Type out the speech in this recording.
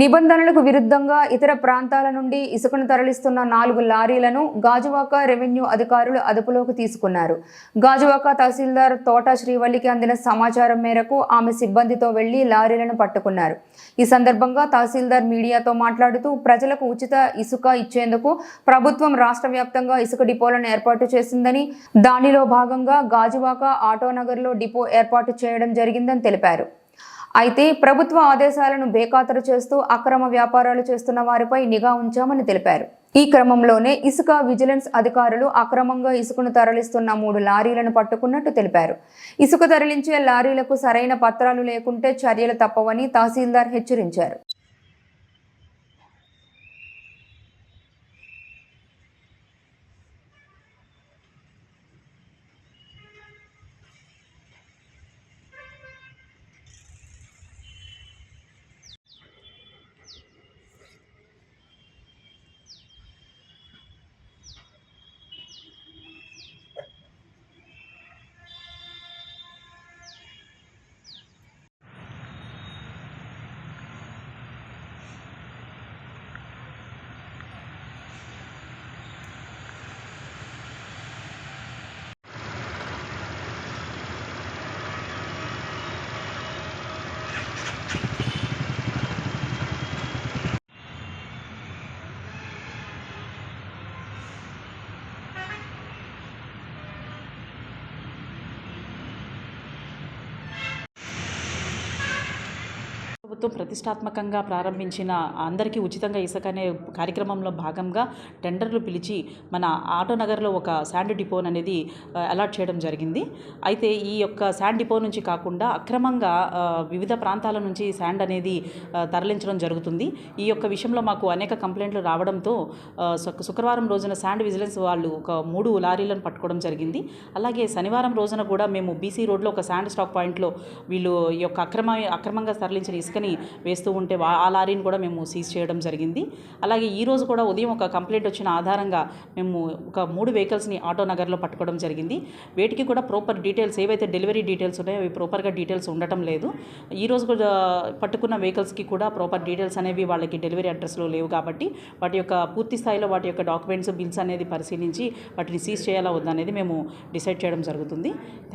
నిబంధనలకు విరుద్ధంగా ఇతర ప్రాంతాల నుండి ఇసుకను తరలిస్తున్న నాలుగు లారీలను గాజువాక రెవెన్యూ అధికారులు అదుపులోకి తీసుకున్నారు. గాజువాక తహసీల్దార్ తోట శ్రీవల్లికి అందిన సమాచారం మేరకు ఆమె సిబ్బందితో వెళ్ళి లారీలను పట్టుకున్నారు. ఈ సందర్భంగా తహసీల్దార్ మీడియాతో మాట్లాడుతూ ప్రజలకు ఉచిత ఇసుక ఇచ్చేందుకు ప్రభుత్వం రాష్ట్ర వ్యాప్తంగా ఇసుక డిపోలను ఏర్పాటు చేసిందని దానిలో భాగంగా గాజువాక ఆటోనగర్లో డిపో ఏర్పాటు చేయడం జరిగిందని తెలిపారు. అయితే ప్రభుత్వ ఆదేశాలను బేఖాతరు చేస్తూ అక్రమ వ్యాపారాలు చేస్తున్న వారిపై నిఘా ఉంచామని తెలిపారు. ఈ క్రమంలోనే ఇసుక విజిలెన్స్ అధికారులు అక్రమంగా ఇసుకను తరలిస్తున్న మూడు లారీలను పట్టుకున్నట్టు తెలిపారు. ఇసుక తరలించే లారీలకు సరైన పత్రాలు లేకుంటే చర్యలు తప్పవని తహసీల్దార్ హెచ్చరించారు. ప్రభుత్వం ప్రతిష్టాత్మకంగా ప్రారంభించిన అందరికీ ఉచితంగా ఇసుక అనే కార్యక్రమంలో భాగంగా టెండర్లు పిలిచి మన ఆటోనగర్లో ఒక శాండ్ డిపో అనేది అలాట్ చేయడం జరిగింది. అయితే ఈ యొక్క శాండ్ డిపో నుంచి కాకుండా అక్రమంగా వివిధ ప్రాంతాల నుంచి శాండ్ అనేది తరలించడం జరుగుతుంది. ఈ యొక్క విషయంలో మాకు అనేక కంప్లైంట్లు రావడంతో శుక్రవారం రోజున శాండ్ విజిలెన్స్ వాళ్ళు ఒక మూడు లారీలను పట్టుకోవడం జరిగింది. అలాగే శనివారం రోజున కూడా మేము బీసీ రోడ్లో ఒక శాండ్ స్టాక్ పాయింట్లో వీళ్ళు ఈ యొక్క అక్రమ అక్రమంగా తరలించిన ఇసుకని వేస్తూ ఉంటే వా- ఆ లారీని కూడా మేము సీజ్ చేయడం జరిగింది. అలాగే ఈరోజు కూడా ఉదయం ఒక కంప్లైంట్ వచ్చిన ఆధారంగా మేము ఒక మూడు వెహికల్స్ని ఆటో నగర్లో పట్టుకోవడం జరిగింది. వేటికి కూడా ప్రాపర్ డీటెయిల్స్ ఏవైతే డెలివరీ డీటెయిల్స్ ఉన్నాయో అవి ప్రాపర్గా డీటెయిల్స్ ఉండటం లేదు. ఈ రోజు కూడా పట్టుకున్న వెహికల్స్కి కూడా ప్రాపర్ డీటెయిల్స్ అనేవి వాళ్ళకి డెలివరీ అడ్రస్లో లేవు కాబట్టి వాటి యొక్క పూర్తి స్థాయిలో వాటి యొక్క డాక్యుమెంట్స్ బిల్స్ అనేది పరిశీలించి వాటిని సీజ్ చేయాలా వద్దనేది మేము డిసైడ్ చేయడం జరుగుతుంది. థ్యాంక్